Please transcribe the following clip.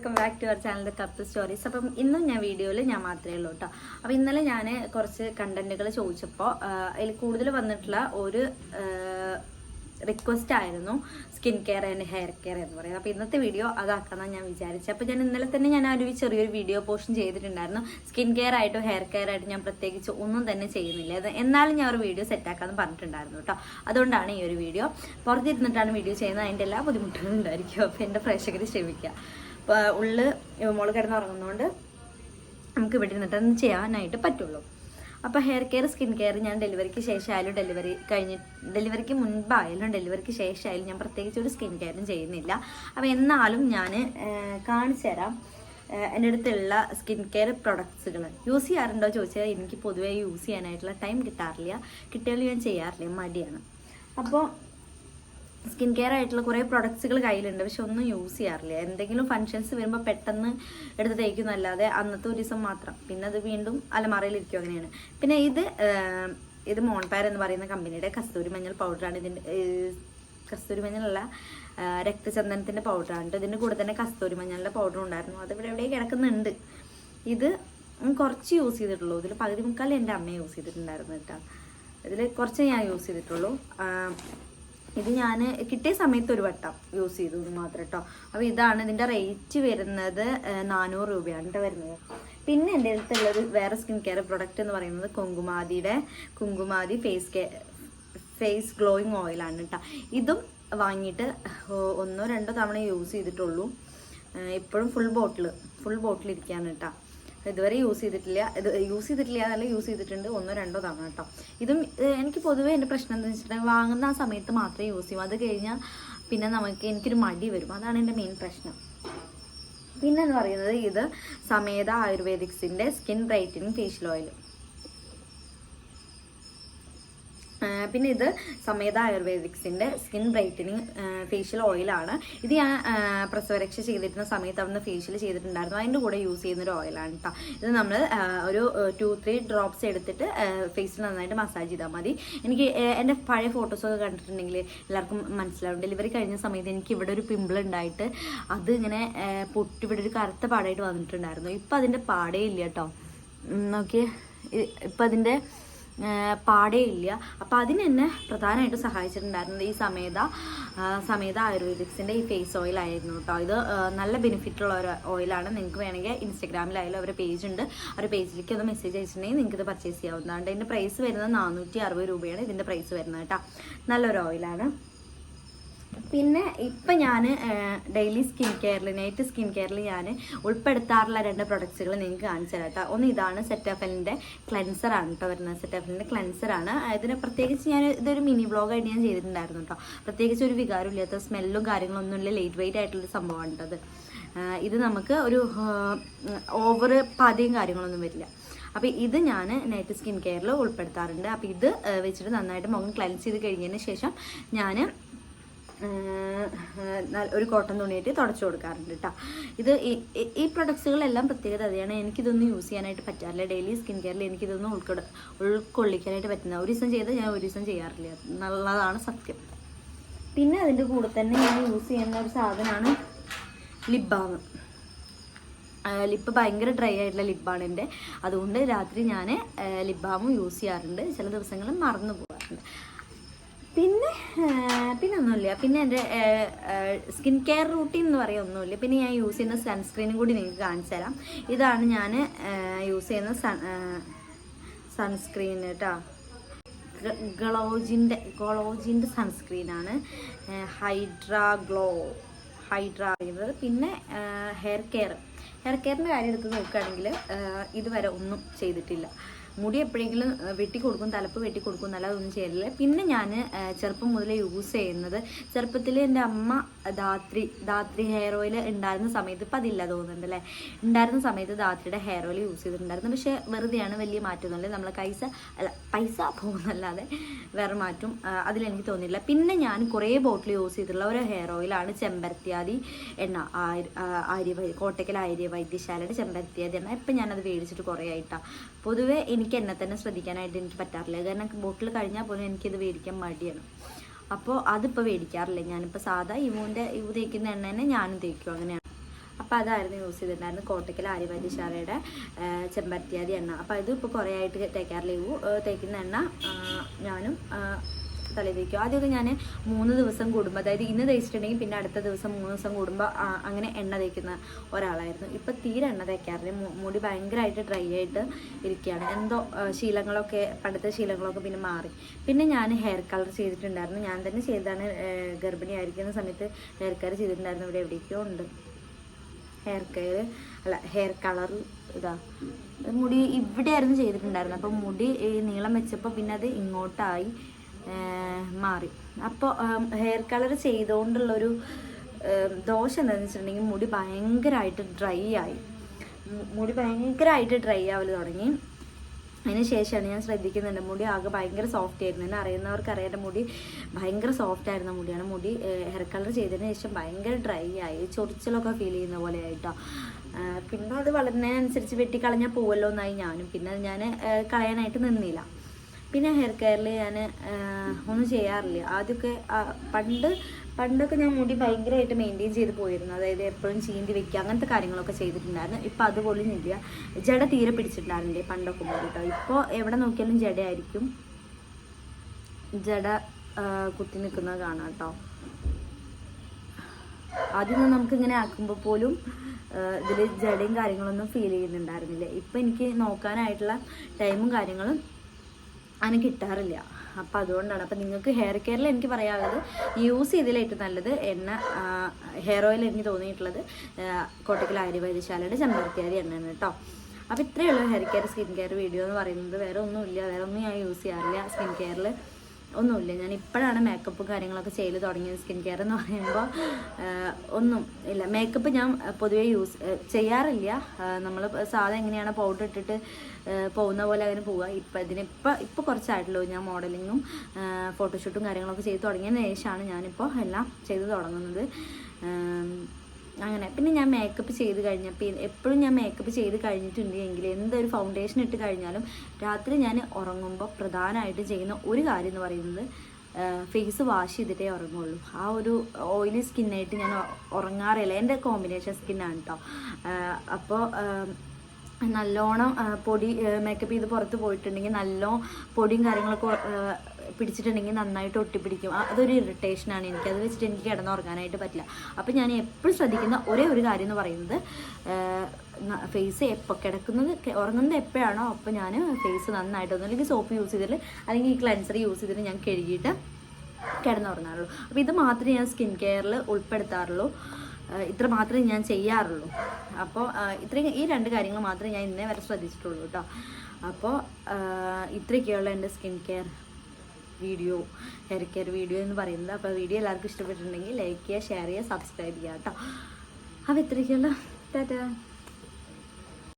Welcome back to our channel cup stories അപ്പം ഇന്നും ഞാൻ വീഡിയോയിൽ ഞാൻ മാത്രമേ ഉള്ളൂ കേട്ടോ അപ്പം ഇന്നലെ ഞാൻ കുറച്ച് കണ്ടന്റുകൾ ചോദിച്ചപ്പോൾ അതിൽ കൂടുതൽ വന്നിട്ടുള്ള ഒരു റിക്വസ്റ്റ് ആയിരുന്നു skin care and hair care എന്ന് പറയുന്നത്. അപ്പോൾ ഇന്നത്തെ വീഡിയോ അതാക്കാമെന്നാണ് ഞാൻ വിചാരിച്ചത് അപ്പോൾ ഞാൻ ഇന്നലെ തന്നെ ഞാൻ ഒരു ചെറിയൊരു വീഡിയോ പോർഷൻ ചെയ്തിട്ടുണ്ടായിരുന്നു. സ്കിൻ കെയർ ആയിട്ടോ ഹെയർ കെയർ ആയിട്ട് ഞാൻ പ്രത്യേകിച്ച് ഒന്നും തന്നെ ചെയ്യുന്നില്ല. എന്നാലും ഞാൻ ഒരു വീഡിയോ സെറ്റാക്കാമെന്ന് പറഞ്ഞിട്ടുണ്ടായിരുന്നു കേട്ടോ അതുകൊണ്ടാണ് ഈ ഒരു വീഡിയോ പുറത്തിരുന്നിട്ടാണ് വീഡിയോ ചെയ്യുന്നത്. അതിന്റെ എല്ലാ ബുദ്ധിമുട്ടുകളും ഉണ്ടായിരിക്കും. അപ്പോൾ എന്റെ പ്രേക്ഷകർ ക്ഷമിക്കുക ഉള്ളിൽ മോൾ കിടന്ന് ഉറങ്ങുന്നതുകൊണ്ട് നമുക്ക് ഇവിടെ ഇരുന്നിട്ട് അത് ചെയ്യാനായിട്ട് പറ്റുള്ളൂ. അപ്പോൾ ഹെയർ കെയർ സ്കിൻ കെയർ ഞാൻ ഡെലിവറിക്ക് ശേഷമായാലും ഡെലിവറി കഴിഞ്ഞ് ഡെലിവറിക്ക് മുൻപായാലും ഡെലിവറിക്ക് ശേഷമായാലും ഞാൻ പ്രത്യേകിച്ച് ഒരു സ്കിൻ കെയറും ചെയ്യുന്നില്ല. അപ്പോൾ എന്നാലും ഞാൻ കാണിച്ചു തരാം. എന്റെ അടുത്തുള്ള സ്കിൻ കെയർ പ്രൊഡക്ട്സുകൾ യൂസ് ചെയ്യാറുണ്ടോ ചോദിച്ചാൽ എനിക്ക് പൊതുവേ യൂസ് ചെയ്യാനായിട്ടുള്ള ടൈം കിട്ടാറില്ല. കിട്ടിയാലും ഞാൻ ചെയ്യാറില്ല മടിയാണ്. അപ്പോൾ സ്കിൻ കെയർ ആയിട്ടുള്ള കുറേ പ്രൊഡക്ട്സുകൾ കയ്യിലുണ്ട്. പക്ഷെ ഒന്നും യൂസ് ചെയ്യാറില്ല. എന്തെങ്കിലും ഫങ്ഷൻസ് വരുമ്പോൾ പെട്ടെന്ന് എടുത്ത് തേക്കുന്നല്ലാതെ അന്നത്തെ ഒരു ദിവസം മാത്രം. പിന്നെ അത് വീണ്ടും അലമാറയിലിരിക്കും അങ്ങനെയാണ്. പിന്നെ ഇത് ഇത് മോൺപയർ എന്ന് പറയുന്ന കമ്പനിയുടെ കസ്തൂരി മഞ്ഞൾ പൗഡറാണ്. ഇതിന്റെ കസ്തൂരി മഞ്ഞളല്ല രക്തചന്ദനത്തിന്റെ പൗഡറാണ്. ഇതിന്റെ കൂടെ തന്നെ കസ്തൂരി മഞ്ഞളുടെ പൗഡർ ഉണ്ടായിരുന്നു. അത് ഇവിടെ എവിടെ കിടക്കുന്നുണ്ട്. ഇത് കുറച്ച് യൂസ് ചെയ്തിട്ടുള്ളൂ. ഇതിൽ പകുതി മുക്കാൽ എന്റെ അമ്മ യൂസ് ചെയ്തിട്ടുണ്ടായിരുന്നു കേട്ടോ. ഇതിൽ കുറച്ച് ഞാൻ യൂസ് ചെയ്തിട്ടുള്ളൂ. ഇത് ഞാൻ കിട്ടിയ സമയത്ത് ഒരു വട്ടം യൂസ് ചെയ്തു മാത്രം കേട്ടോ അപ്പോൾ ഇതാണ് ഇതിന്റെ റേറ്റ് വരുന്നത് നാനൂറ് രൂപയാണ് കേട്ടോ വരുന്നത്. പിന്നെ എന്റെ അടുത്തുള്ളത് വേറെ സ്കിൻ കെയർ പ്രൊഡക്റ്റ് എന്ന് പറയുന്നത് കുങ്കുമാതിയുടെ Kumkumadi face care face glowing ഓയിലാണ് കേട്ടോ ഇതും വാങ്ങിയിട്ട് ഒന്നോ രണ്ടോ തവണ യൂസ് ചെയ്തിട്ടുള്ളൂ. ഇപ്പോഴും ഫുൾ ബോട്ടിൽ ഫുൾ ബോട്ടിൽ ഇരിക്കുകയാണ് കേട്ടോ ഇതുവരെ യൂസ് ചെയ്തിട്ടില്ല. ഇത് യൂസ് ചെയ്തിട്ടില്ല എന്നല്ല യൂസ് ചെയ്തിട്ടുണ്ട്. ഒന്നോ രണ്ടോ തവണ കേട്ടോ ഇതും എനിക്ക് പൊതുവേ എന്റെ പ്രശ്നം എന്താണെന്ന് വെച്ചിട്ടുണ്ടെങ്കിൽ വാങ്ങുന്ന ആ സമയത്ത് മാത്രമേ യൂസ് ചെയ്യൂ. അത് കഴിഞ്ഞാൽ പിന്നെ നമുക്ക് എനിക്കൊരു മടി വരും. അതാണ് എന്റെ മെയിൻ പ്രശ്നം. പിന്നെ എന്ന് പറയുന്നത് ഇത് സമേത ആയുർവേദിക്സിന്റെ സ്കിൻ ബ്രൈറ്റനിങ് ഫേഷ്യൽ ഓയിൽ പിന്നെ ഇത് സമേത ആയുർവേദിക്സിന്റെ സ്കിൻ ബ്രൈറ്റനിങ് ഫേഷ്യൽ ഓയിലാണ് ഇത് ഞാൻ പ്രസവരക്ഷ ചെയ്തിരുന്ന സമയത്ത് അവിടുന്ന് ഫേഷ്യൽ ചെയ്തിട്ടുണ്ടായിരുന്നു. അതിന്റെ കൂടെ യൂസ് ചെയ്യുന്ന ഒരു ഓയിലാണ് കേട്ടോ ഇത് നമ്മൾ ഒരു ടു ത്രീ ഡ്രോപ്സ് എടുത്തിട്ട് ഫേസിൽ നന്നായിട്ട് മസാജ് ചെയ്താൽ മതി. എനിക്ക് എന്റെ പഴയ ഫോട്ടോസൊക്കെ കണ്ടിട്ടുണ്ടെങ്കിൽ എല്ലാവർക്കും മനസ്സിലാവും. ഡെലിവറി കഴിഞ്ഞ സമയത്ത് എനിക്ക് ഇവിടെ ഒരു പിമ്പിൾ ഉണ്ടായിട്ട് അത് ഇങ്ങനെ പൊട്ടി ഇവിടെ ഒരു കറുത്ത പാടായിട്ട് വന്നിട്ടുണ്ടായിരുന്നു. ഇപ്പം അതിന്റെ പാടേ ഇല്ല കേട്ടോ നോക്കിയേ. ഇപ്പം അതിന്റെ ഏഹ് പാടേ ഇല്ല അപ്പം അതിന് എന്നെ പ്രധാനമായിട്ട് സഹായിച്ചിട്ടുണ്ടായിരുന്നത് ഈ സമേത സമേത ആയുർവേദിക്സിന്റെ ഈ ഫേസ് ഓയിൽ ആയിരുന്നു കേട്ടോ ഇത് നല്ല ബെനിഫിറ്റുള്ള ഒരു ഓയിലാണ്. നിങ്ങൾക്ക് വേണമെങ്കിൽ ഇൻസ്റ്റഗ്രാമിലായാലും അവരുടെ പേജ് ഉണ്ട് ഒരു പേജിലേക്ക് ഒന്ന് മെസ്സേജ് അയച്ചിട്ടുണ്ടെങ്കിൽ നിങ്ങൾക്ക് ഇത് പർച്ചേസ് ചെയ്യാവുന്നതാണ്. ഇതിന്റെ പ്രൈസ് വരുന്നത് നാനൂറ്റി അറുപത് രൂപയാണ് ഇതിന്റെ പ്രൈസ് വരുന്നത് കേട്ടോ നല്ലൊരു ഓയിലാണ്. പിന്നെ ഇപ്പം ഞാൻ ഡെയിലി സ്കിൻ കെയറിൽ നൈറ്റ് സ്കിൻ കെയറിൽ ഞാൻ ഉൾപ്പെടുത്താറുള്ള രണ്ട് പ്രൊഡക്ട്സുകൾ നിങ്ങൾക്ക് കാണിച്ചു തരാം കേട്ടോ ഒന്ന് ഇതാണ് സെറ്റാഫലിന്റെ ക്ലെൻസർ ആണ് കേട്ടോ വരുന്നത്. സെറ്റാഫലിന്റെ ക്ലെൻസർ ആണ്. ഇതിന് പ്രത്യേകിച്ച് ഞാൻ ഇതൊരു മിനി ബ്ലോഗായിട്ട് ഞാൻ ചെയ്തിട്ടുണ്ടായിരുന്നു കേട്ടോ പ്രത്യേകിച്ച് ഒരു വികാരമില്ലാത്ത സ്മെല്ലും കാര്യങ്ങളൊന്നും ഇല്ല. ലൈറ്റ് വെയിറ്റ് ആയിട്ടുള്ള സംഭവമാണ് അത്. ഇത് നമുക്ക് ഒരു ഓവർ പാതിയും കാര്യങ്ങളൊന്നും വരില്ല. അപ്പോൾ ഇത് ഞാൻ നൈറ്റ് സ്കിൻ കെയറിൽ ഉൾപ്പെടുത്താറുണ്ട്. അപ്പോൾ ഇത് വെച്ചിട്ട് നന്നായിട്ട് മുഖം ക്ലൻസ് ചെയ്ത് കഴിഞ്ഞതിന് ശേഷം ഞാൻ ഒരു കോട്ടൺ തുണിയിട്ട് തുടച്ചു കൊടുക്കാറുണ്ട് കേട്ടോ ഇത് ഈ- പ്രൊഡക്ട്സുകളെല്ലാം പ്രത്യേകത അതെയാണ് എനിക്കിതൊന്നും യൂസ് ചെയ്യാനായിട്ട് പറ്റാറില്ല. ഡെയിലി സ്കിൻ കെയറിൽ എനിക്കിതൊന്നും ഉൾക്കൊട ഉൾക്കൊള്ളിക്കാനായിട്ട് പറ്റുന്ന ഒരു ദിവസം ചെയ്ത് ഞാൻ ഒരു ദിവസം ചെയ്യാറില്ല. എന്നുള്ളതാണ് സത്യം. പിന്നെ അതിന്റെ കൂടെ തന്നെ ഞാൻ യൂസ് ചെയ്യുന്ന ഒരു സാധനമാണ് ലിപ് ബാം. ലിപ്പ് ഭയങ്കര ഡ്രൈ ആയിട്ടുള്ള ലിപ്പാണ് എന്റെ അതുകൊണ്ട് രാത്രി ഞാൻ ലിപ് ബാമും യൂസ് ചെയ്യാറുണ്ട്. ചില ദിവസങ്ങളിൽ മറന്നു പോകാറുണ്ട്. പിന്നെ ഒന്നുമില്ല പിന്നെ എന്റെ സ്കിൻ കെയർ റൂട്ടീൻ എന്ന് പറയുക ഒന്നുമില്ല. പിന്നെ ഞാൻ യൂസ് ചെയ്യുന്ന സൺസ്ക്രീനും കൂടി നിങ്ങൾക്ക് കാണിച്ചു തരാം. ഇതാണ് ഞാൻ യൂസ് ചെയ്യുന്ന സൺ സൺസ്ക്രീൻ കേട്ടോ. ഗ്ലോജിന്റെ ഗ്ലോജിന്റെ സൺസ്ക്രീനാണ്. ഹൈഡ്രാ ഗ്ലോ ഹൈഡ്രാ ഇത് പിന്നെ ഹെയർ കെയർ. ഹെയർ കെയറിന്റെ കാര്യം എടുത്ത് നോക്കുകയാണെങ്കിൽ ഇതുവരെ ഒന്നും ചെയ്തിട്ടില്ല. മുടി എപ്പോഴെങ്കിലും വെട്ടി കൊടുക്കും തലപ്പ് വെട്ടി കൊടുക്കും എന്നല്ലാതെ ഒന്നും ചെയ്യലില്ല പിന്നെ ഞാൻ ചെറുപ്പം മുതലേ യൂസ് ചെയ്യുന്നത് ചെറുപ്പത്തിൽ എന്റെ അമ്മ ധാത്രി ധാത്രി ഹെയർ ഓയിൽ ഉണ്ടായിരുന്ന സമയത്ത് ഇപ്പം അതില്ല തോന്നുന്നുണ്ട് അല്ലേ? ഉണ്ടായിരുന്ന സമയത്ത് ധാത്രിയുടെ ഹെയർ ഓയിൽ യൂസ് ചെയ്തിട്ടുണ്ടായിരുന്നു. പക്ഷേ വെറുതെയാണ് വലിയ മാറ്റമൊന്നുമില്ല നമ്മളെ പൈസ അല്ല പൈസ പോകുന്നല്ലാതെ വേറെ മാറ്റും അതിലെനിക്ക് തോന്നിയില്ല പിന്നെ ഞാൻ കുറേ ബോട്ടിൽ യൂസ് ചെയ്തിട്ടുള്ള ഒരു ഹെയർ ഓയിലാണ് ചെമ്പരത്തിയാതി എണ്ണ ആര്യ കോട്ടയ്ക്കൽ ആര്യ വൈദ്യശാലയുടെ ചെമ്പരത്തിയാതി എണ്ണ. ഇപ്പം ഞാനത് മേടിച്ചിട്ട് കുറേ ആയിട്ടാണ് പൊതുവേ എനിക്ക് എന്നെ തന്നെ ശ്രദ്ധിക്കാനായിട്ട് എനിക്ക് പറ്റാറില്ല. കാരണം ബോട്ടിൽ കഴിഞ്ഞാൽ പോലും എനിക്കിത് മേടിക്കാൻ മടിയാണ്. അപ്പോൾ അതിപ്പോൾ മേടിക്കാറില്ല ഞാനിപ്പോൾ സാധാ ഇവുവിന്റെ ഇവ തേക്കുന്ന എണ്ണ തന്നെ ഞാനും തേക്കും. അങ്ങനെയാണ്. അപ്പോൾ അതായിരുന്നു യൂസ് ചെയ്തിട്ടുണ്ടായിരുന്നു കോട്ടയ്ക്കൽ ആര്യവൈദ്യശാലയുടെ ചെമ്പരത്തിയാതി എണ്ണ. അപ്പോൾ ഇത് ഇപ്പോൾ കുറേ ആയിട്ട് തേക്കാറില്ല. ഇവു തേക്കുന്ന എണ്ണ ഞാനും തലയിൽ തേക്കും ആദ്യമൊക്കെ ഞാൻ മൂന്ന് ദിവസം കൂടുമ്പോൾ അതായത് ഇന്ന് തേച്ചിട്ടുണ്ടെങ്കിൽ പിന്നെ അടുത്ത ദിവസം മൂന്ന് ദിവസം കൂടുമ്പോൾ അങ്ങനെ എണ്ണ തേക്കുന്ന ഒരാളായിരുന്നു. ഇപ്പം തീരെ എണ്ണ തേക്കാറില്ല. മുടി ഭയങ്കരമായിട്ട് ഡ്രൈ ആയിട്ട് ഇരിക്കുകയാണ്. എന്തോ ശീലങ്ങളൊക്കെ പണ്ടത്തെ ശീലങ്ങളൊക്കെ പിന്നെ മാറി. പിന്നെ ഞാൻ ഹെയർ കളർ ചെയ്തിട്ടുണ്ടായിരുന്നു. ഞാൻ തന്നെ ചെയ്താണ് ഗർഭിണി ആയിരിക്കുന്ന സമയത്ത് ഹെയർ കെയർ ചെയ്തിട്ടുണ്ടായിരുന്നു. ഇവിടെ എവിടേക്കോ ഉണ്ട്. ഹെയർ കെയർ അല്ല ഹെയർ കളർ ഇതാ. മുടി ഇവിടെയായിരുന്നു ചെയ്തിട്ടുണ്ടായിരുന്നു അപ്പോൾ മുടി നീളം വെച്ചപ്പോൾ പിന്നെ അത് ഇങ്ങോട്ടായി. മാറി. അപ്പോൾ ഹെയർ കളർ ചെയ്തുകൊണ്ടുള്ളൊരു ദോഷം എന്താണെന്ന് വെച്ചിട്ടുണ്ടെങ്കിൽ മുടി ഭയങ്കരമായിട്ട് ഡ്രൈ ആയി. മുടി ഭയങ്കരമായിട്ട് ഡ്രൈ ആവൽ തുടങ്ങി. അതിന് ശേഷമാണ് ഞാൻ ശ്രദ്ധിക്കുന്നുണ്ട്. മുടി ആകെ ഭയങ്കര സോഫ്റ്റ് ആയിരുന്നു. എന്നെ അറിയുന്നവർക്ക് അറിയാൻ മുടി ഭയങ്കര സോഫ്റ്റ് ആയിരുന്ന മുടിയാണ്. മുടി ഹെയർ കളർ ചെയ്തതിന് ശേഷം ഭയങ്കര ഡ്രൈ ആയി. ചൊറിച്ചിലൊക്കെ ഫീൽ ചെയ്യുന്ന പോലെ ആയിട്ടോ പിന്നെ അത് വളരുന്നതിനനുസരിച്ച് വെട്ടിക്കളഞ്ഞാൽ പോവല്ലോ എന്നായി ഞാനും. പിന്നെ ഞാൻ കളയാനായിട്ട് നിന്നില്ല. പിന്നെ ഹെയർ കെയറിൽ ഞാൻ ഒന്നും ചെയ്യാറില്ല. ആദ്യമൊക്കെ പണ്ട് പണ്ടൊക്കെ ഞാൻ മുടി ഭയങ്കരമായിട്ട് മെയിന്റെയിൻ ചെയ്ത് പോയിരുന്നു. അതായത് എപ്പോഴും ചീന്തി വെക്കുക അങ്ങനത്തെ കാര്യങ്ങളൊക്കെ ചെയ്തിട്ടുണ്ടായിരുന്നു. ഇപ്പം അതുപോലും ഇല്ല. ജട തീരെ പിടിച്ചിട്ടുണ്ടായിരുന്നില്ലേ പണ്ടൊക്കെ കേട്ടോ ഇപ്പോൾ എവിടെ നോക്കിയാലും ജടയായിരിക്കും. ജട കുത്തി നിൽക്കുന്നത് കാണാം കേട്ടോ ആദ്യം നമുക്ക് ഇങ്ങനെ ആക്കുമ്പോൾ പോലും ഇതിൽ ജടയും കാര്യങ്ങളൊന്നും ഫീൽ ചെയ്യുന്നുണ്ടായിരുന്നില്ല. ഇപ്പം എനിക്ക് നോക്കാനായിട്ടുള്ള ടൈമും കാര്യങ്ങളും അങ്ങനെ കിട്ടാറില്ല. അപ്പം അതുകൊണ്ടാണ്. അപ്പം നിങ്ങൾക്ക് ഹെയർ കെയറിൽ എനിക്ക് പറയാനുള്ളത് യൂസ് ചെയ്തതിൽ ഏറ്റവും നല്ലത്. എണ്ണ ഹെയർ ഓയിൽ എനിക്ക് തോന്നിയിട്ടുള്ളത് കോട്ടക്കൽ ആര്യവൈദ്യശാലയുടെ ചെമ്പരത്തിയാരി എണ്ണയാണ് കേട്ടോ. അപ്പോൾ ഇത്രയേ ഉള്ളൂ hair care skin care video എന്ന് പറയുന്നത്. വേറെ ഒന്നുമില്ല. വേറെ ഒന്നും ഞാൻ യൂസ് ചെയ്യാറില്ല സ്കിൻ കെയറിൽ ഒന്നുമില്ല. ഞാൻ ഇപ്പോഴാണ് മേക്കപ്പ് കാര്യങ്ങളൊക്കെ ചെയ്ത് തുടങ്ങിയത് സ്കിൻ കെയർ എന്ന് പറയുമ്പോൾ ഒന്നും ഇല്ല. മേക്കപ്പ് ഞാൻ പൊതുവേ യൂസ് ചെയ്യാറില്ല. നമ്മൾ സാധാ എങ്ങനെയാണ് പൗഡർ ഇട്ടിട്ട് പോകുന്ന പോലെ അങ്ങനെ പോവുക ഇപ്പം ഇതിനിപ്പോൾ ഇപ്പോൾ കുറച്ചായിട്ടുള്ളൂ ഞാൻ മോഡലിങ്ങും ഫോട്ടോഷൂട്ടും കാര്യങ്ങളൊക്കെ ചെയ്ത് തുടങ്ങിയതിന് ശേഷമാണ് ഞാനിപ്പോൾ എല്ലാം ചെയ്ത് തുടങ്ങുന്നത്. അങ്ങനെ. പിന്നെ ഞാൻ മേക്കപ്പ് ചെയ്ത് കഴിഞ്ഞപ്പോൾ എപ്പോഴും ഞാൻ മേക്കപ്പ് ചെയ്ത് കഴിഞ്ഞിട്ടുണ്ടെങ്കിൽ എന്തൊരു ഫൗണ്ടേഷൻ ഇട്ട് കഴിഞ്ഞാലും രാത്രി ഞാൻ ഉറങ്ങുമ്പോൾ പ്രധാനമായിട്ട് ചെയ്യുന്ന ഒരു കാര്യം എന്ന് പറയുന്നത് ഫേസ് വാഷ് ചെയ്തിട്ടേ ഉറങ്ങുള്ളൂ. ആ ഒരു ഓയിലി സ്കിന്നായിട്ട് ഞാൻ ഉറങ്ങാറില്ല. എന്റെ കോമ്പിനേഷൻ സ്കിന്നാണ് കേട്ടോ അപ്പോൾ നല്ലോണം പൊടി മേക്കപ്പ് ചെയ്ത് പുറത്ത് പോയിട്ടുണ്ടെങ്കിൽ നല്ലോണം പൊടിയും കാര്യങ്ങളൊക്കെ പിടിച്ചിട്ടുണ്ടെങ്കിൽ നന്നായിട്ട് ഒട്ടിപ്പിടിക്കും. അതൊരു ഇറിറ്റേഷനാണ് എനിക്ക് അത് വെച്ചിട്ട് എനിക്ക് കിടന്നുറങ്ങാനായിട്ട് പറ്റില്ല. അപ്പം ഞാൻ എപ്പോഴും ശ്രദ്ധിക്കുന്ന ഒരേ ഒരു കാര്യം എന്ന് പറയുന്നത് ഫേസ് എപ്പോൾ കിടക്കുന്നത് ഉറങ്ങുന്നത് എപ്പോഴാണോ അപ്പോൾ ഞാൻ ഫേസ് നന്നായിട്ട് ഒന്ന് അല്ലെങ്കിൽ സോപ്പ് യൂസ് ചെയ്തിട്ട് അല്ലെങ്കിൽ ഈ ക്ലൻസർ യൂസ് ചെയ്തിട്ട് ഞാൻ കഴുകിയിട്ട് കിടന്നുറങ്ങാറുള്ളൂ. അപ്പോൾ ഇത് മാത്രമേ ഞാൻ സ്കിൻ കെയറിൽ ഉൾപ്പെടുത്താറുള്ളൂ. ഇത്ര മാത്രമേ ഞാൻ ചെയ്യാറുള്ളൂ. അപ്പോൾ ഇത്രയും ഈ രണ്ട് കാര്യങ്ങൾ മാത്രമേ ഞാൻ ഇന്നേ വരെ ശ്രദ്ധിച്ചിട്ടുള്ളൂ കേട്ടോ. അപ്പോൾ ഇത്രയൊക്കെയുള്ള എന്റെ skin care video hair care video എന്ന് പറയുന്നത്. അപ്പോൾ വീഡിയോ എല്ലാവർക്കും ഇഷ്ടപ്പെട്ടിട്ടുണ്ടെങ്കിൽ ലൈക്ക് ചെയ്യുക ഷെയർ ചെയ്യുക സബ്സ്ക്രൈബ് ചെയ്യുക കേട്ടോ അപ്പോൾ ഇത്രയ്ക്കല്ലോ ടാറ്റാ.